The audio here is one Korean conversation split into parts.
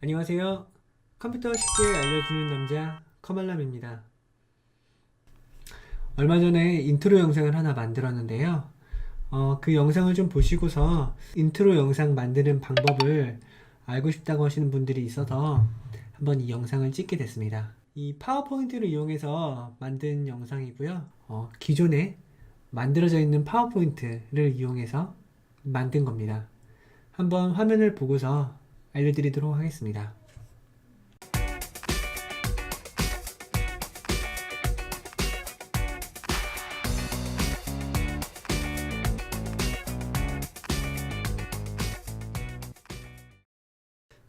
안녕하세요. 컴퓨터 쉽게 알려주는 남자 커말람입니다. 얼마 전에 인트로 영상을 하나 만들었는데요. 어, 그 영상을 좀 보시고서 인트로 영상 만드는 방법을 알고 싶다고 하시는 분들이 있어서 한번 이 영상을 찍게 됐습니다. 이 파워포인트를 이용해서 만든 영상이고요. 어, 기존에 만들어져 있는 파워포인트를 이용해서 만든 겁니다. 한번 화면을 보고서 알려드리도록 하겠습니다.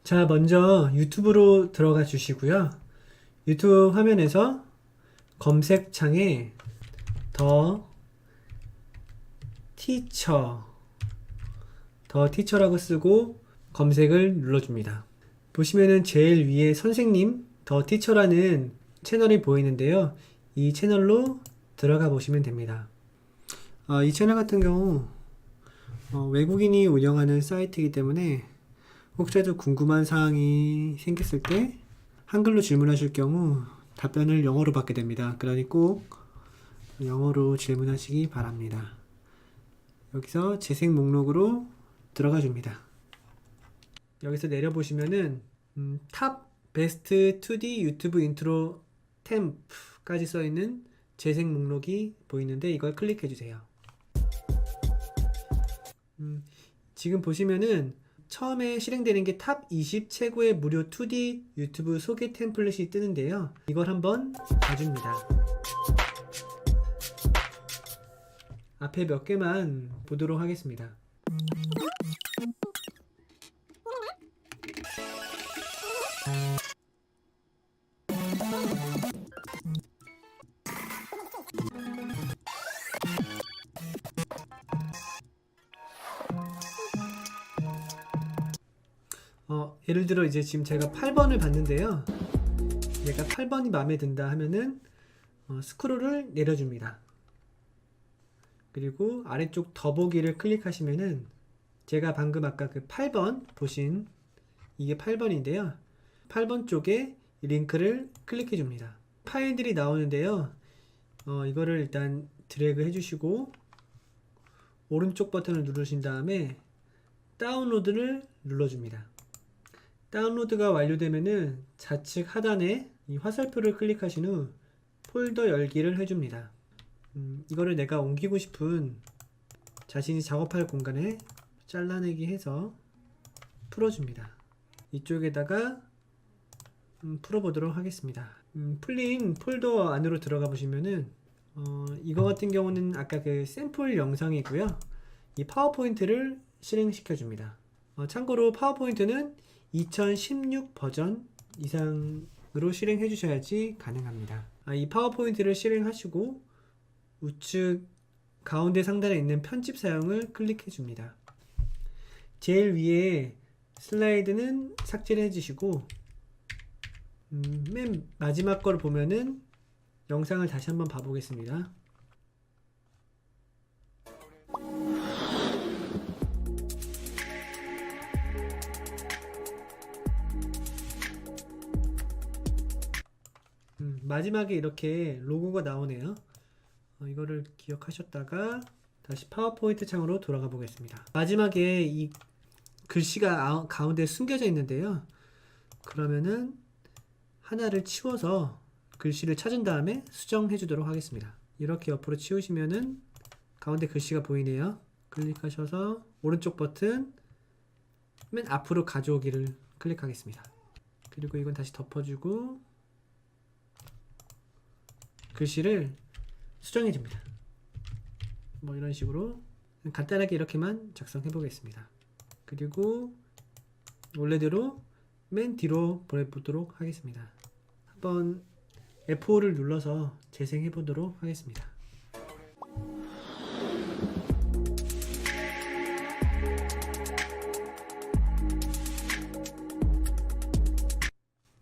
자, 먼저 유튜브로 들어가 주시고요. 유튜브 화면에서 검색창에 더 티처 더 티처라고 쓰고 검색을 눌러줍니다. 보시면은 제일 위에 선생님 더 티처라는 채널이 보이는데요. 이 채널로 들어가 보시면 됩니다. 아, 이 채널 같은 경우 어, 외국인이 운영하는 사이트이기 때문에 혹시라도 궁금한 사항이 생겼을 때 한글로 질문하실 경우 답변을 영어로 받게 됩니다. 그러니 꼭 영어로 질문하시기 바랍니다. 여기서 재생 목록으로 들어가 줍니다. 여기서 내려보시면은 음, 탑 베스트 2D 유튜브 인트로 템프까지 써 있는 재생 목록이 보이는데 이걸 클릭해 주세요. 음, 지금 보시면은 처음에 실행되는 게 탑 20 최고의 무료 2D 유튜브 소개 템플릿이 뜨는데요. 이걸 한번 봐줍니다. 앞에 몇 개만 보도록 하겠습니다. 어, 예를 들어 이제 지금 제가 8번을 봤는데요. 얘가 8번이 마음에 든다 하면은 어, 스크롤을 내려줍니다. 그리고 아래쪽 더보기를 클릭하시면은 제가 방금 아까 그 8번 보신 이게 8번인데요. 8번 쪽에 이 링크를 클릭해 줍니다. 파일들이 나오는데요. 어, 이거를 일단 드래그 해주시고 오른쪽 버튼을 누르신 다음에 다운로드를 눌러줍니다. 다운로드가 완료되면은 좌측 하단에 이 화살표를 클릭하신 후 폴더 열기를 해줍니다. 음, 이거를 내가 옮기고 싶은 자신이 작업할 공간에 잘라내기 해서 풀어줍니다. 이쪽에다가 음, 풀어보도록 하겠습니다. 음, 풀린 폴더 안으로 들어가 보시면은 어, 이거 같은 경우는 아까 그 샘플 영상이고요. 이 파워포인트를 실행시켜 줍니다. 어, 참고로 파워포인트는 2016 버전 이상으로 실행해 주셔야지 가능합니다. 아, 이 파워포인트를 실행하시고 우측 가운데 상단에 있는 편집 사용을 클릭해 줍니다. 제일 위에 슬라이드는 삭제를 해주시고 음, 맨 마지막 걸 보면은 영상을 다시 한번 봐보겠습니다. 음, 마지막에 이렇게 로고가 나오네요. 어, 이거를 기억하셨다가 다시 파워포인트 창으로 돌아가 보겠습니다. 마지막에 이 글씨가 아- 가운데 숨겨져 있는데요. 그러면은 하나를 치워서 글씨를 찾은 다음에 수정해 주도록 하겠습니다. 이렇게 옆으로 치우시면은 가운데 글씨가 보이네요. 클릭하셔서 오른쪽 버튼 맨 앞으로 가져오기를 클릭하겠습니다. 그리고 이건 다시 덮어주고 글씨를 수정해 줍니다. 뭐 이런 식으로 간단하게 이렇게만 작성해 보겠습니다. 그리고 원래대로 맨 뒤로 보내보도록 하겠습니다. 한번 F5를 눌러서 재생해 보도록 하겠습니다.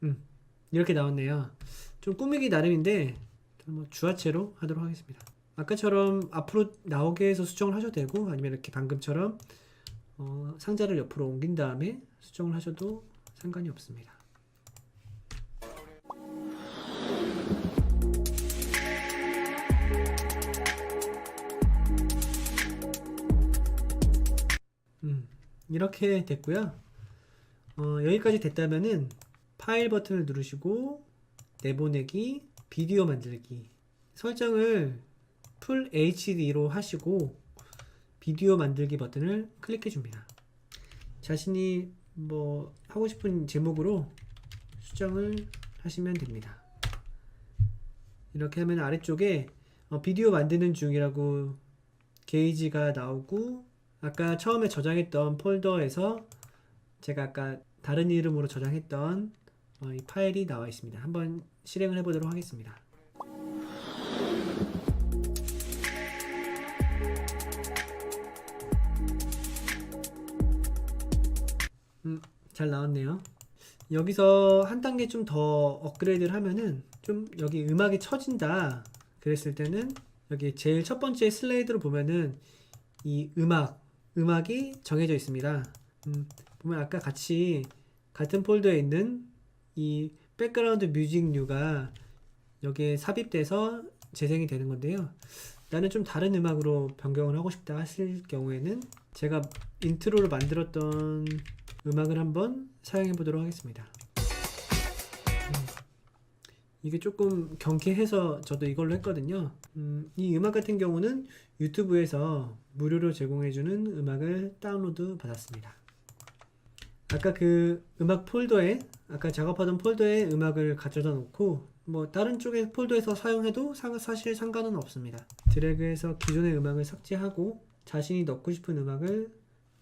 음, 이렇게 나왔네요. 좀 꾸미기 나름인데 뭐 주화체로 하도록 하겠습니다. 아까처럼 앞으로 나오게 해서 수정을 하셔도 되고 아니면 이렇게 방금처럼 어, 상자를 옆으로 옮긴 다음에 수정을 하셔도 상관이 없습니다. 이렇게 됐고요. 어, 여기까지 됐다면은 파일 버튼을 누르시고 내보내기, 비디오 만들기 설정을 풀 HD로 하시고 비디오 만들기 버튼을 클릭해 줍니다. 자신이 뭐 하고 싶은 제목으로 수정을 하시면 됩니다. 이렇게 하면 아래쪽에 어, 비디오 만드는 중이라고 게이지가 나오고 아까 처음에 저장했던 폴더에서 제가 아까 다른 이름으로 저장했던 어, 이 파일이 나와 있습니다. 한번 실행을 해보도록 하겠습니다. 음, 잘 나왔네요. 여기서 한 단계 좀 더 업그레이드를 하면은 좀 여기 음악이 처진다 그랬을 때는 여기 제일 첫 번째 슬라이드로 보면은 이 음악 음악이 정해져 있습니다. 음, 보면 아까 같이 같은 폴더에 있는 이 백그라운드 뮤직 류가 여기에 삽입돼서 재생이 되는 건데요. 나는 좀 다른 음악으로 변경을 하고 싶다 하실 경우에는 제가 인트로를 만들었던 음악을 한번 사용해 보도록 하겠습니다. 음, 이게 조금 경쾌해서 저도 이걸로 했거든요. 음, 이 음악 같은 경우는 유튜브에서 무료로 제공해주는 음악을 다운로드 받았습니다. 아까 그 음악 폴더에 아까 작업하던 폴더에 음악을 가져다 놓고 뭐 다른 쪽의 폴더에서 사용해도 사, 사실 상관은 없습니다. 드래그해서 기존의 음악을 삭제하고 자신이 넣고 싶은 음악을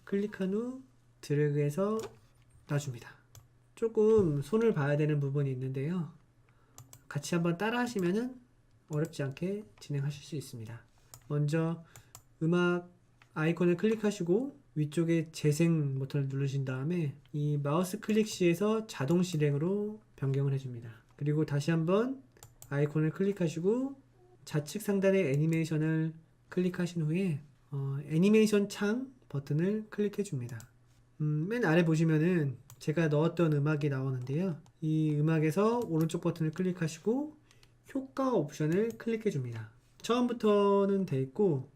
클릭한 후 드래그해서 놔줍니다. 조금 손을 봐야 되는 부분이 있는데요. 같이 한번 따라 하시면은 어렵지 않게 진행하실 수 있습니다. 먼저 음악 아이콘을 클릭하시고 위쪽에 재생 버튼을 누르신 다음에 이 마우스 클릭 시에서 자동 실행으로 변경을 해줍니다. 그리고 다시 한번 아이콘을 클릭하시고 좌측 상단의 애니메이션을 클릭하신 후에 어, 애니메이션 창 버튼을 클릭해 줍니다. 음, 맨 아래 보시면은 제가 넣었던 음악이 나오는데요. 이 음악에서 오른쪽 버튼을 클릭하시고 효과 옵션을 클릭해 줍니다. 처음부터는 돼 있고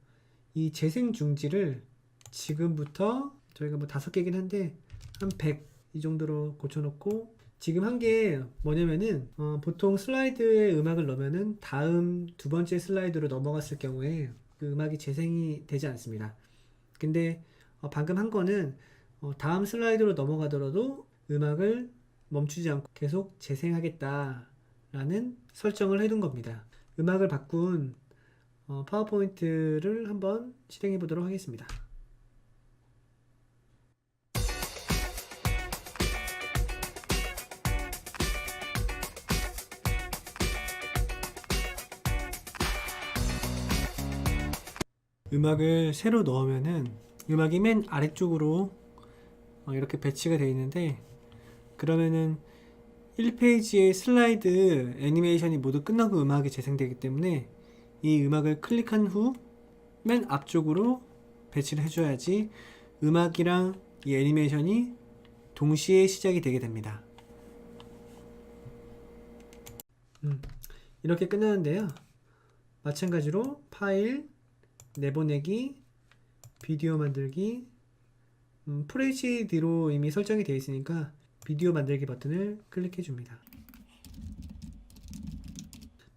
이 재생 중지를 지금부터 저희가 뭐 다섯 개긴 한데 한 100 이 정도로 고쳐놓고 지금 한 게 뭐냐면은 어, 보통 슬라이드에 음악을 넣으면은 다음 두 번째 슬라이드로 넘어갔을 경우에 그 음악이 재생이 되지 않습니다. 근데 어, 방금 한 거는 어, 다음 슬라이드로 넘어가더라도 음악을 멈추지 않고 계속 재생하겠다라는 설정을 해둔 겁니다. 음악을 바꾼 어, 파워포인트를 한번 실행해 보도록 하겠습니다. 음악을 새로 넣으면은 음악이 맨 아래쪽으로 어, 이렇게 배치가 되어 있는데 그러면은 1페이지의 슬라이드 애니메이션이 모두 끝나고 음악이 재생되기 때문에 이 음악을 클릭한 후 맨 앞쪽으로 배치를 해줘야지 음악이랑 이 애니메이션이 동시에 시작이 되게 됩니다. 음, 이렇게 끝나는데요. 마찬가지로 파일, 내보내기, 비디오 만들기, 음, FHD로 이미 설정이 되어 있으니까 비디오 만들기 버튼을 클릭해 줍니다.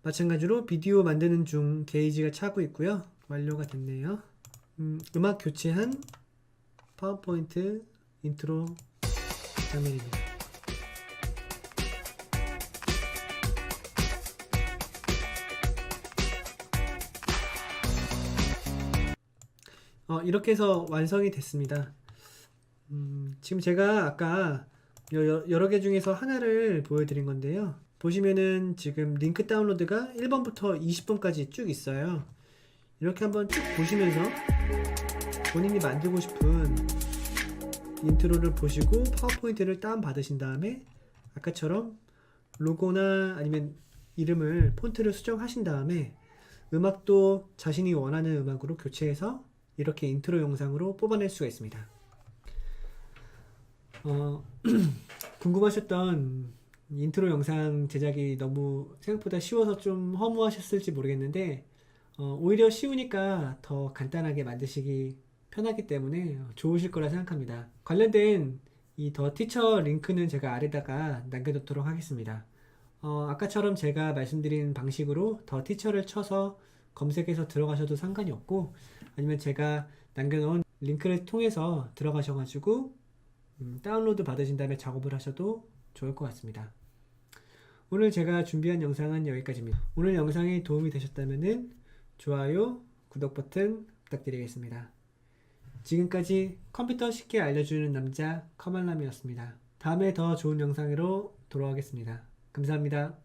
마찬가지로 비디오 만드는 중 게이지가 차고 있고요. 완료가 됐네요. 음, 음악 교체한 파워포인트 인트로 장면입니다. 어, 이렇게 해서 완성이 됐습니다. 음, 지금 제가 아까 여- 여러 개 중에서 하나를 보여드린 건데요. 보시면은 지금 링크 다운로드가 1번부터 20번까지 쭉 있어요. 이렇게 한번 쭉 보시면서 본인이 만들고 싶은 인트로를 보시고 파워포인트를 다운받으신 다음에 아까처럼 로고나 아니면 이름을 폰트를 수정하신 다음에 음악도 자신이 원하는 음악으로 교체해서 이렇게 인트로 영상으로 뽑아낼 수가 있습니다. 어, 궁금하셨던 인트로 영상 제작이 너무 생각보다 쉬워서 좀 허무하셨을지 모르겠는데 어, 오히려 쉬우니까 더 간단하게 만드시기 편하기 때문에 좋으실 거라 생각합니다. 관련된 이 더 티처 링크는 제가 아래다가 남겨놓도록 하겠습니다. 어, 아까처럼 제가 말씀드린 방식으로 더 티처를 쳐서 검색해서 들어가셔도 상관이 없고 아니면 제가 남겨놓은 링크를 통해서 들어가셔가지고 음, 다운로드 받으신 다음에 작업을 하셔도 좋을 것 같습니다. 오늘 제가 준비한 영상은 여기까지입니다. 오늘 영상이 도움이 되셨다면 좋아요, 구독 버튼 부탁드리겠습니다. 지금까지 컴퓨터 쉽게 알려주는 남자 커말람이었습니다. 다음에 더 좋은 영상으로 돌아오겠습니다. 감사합니다.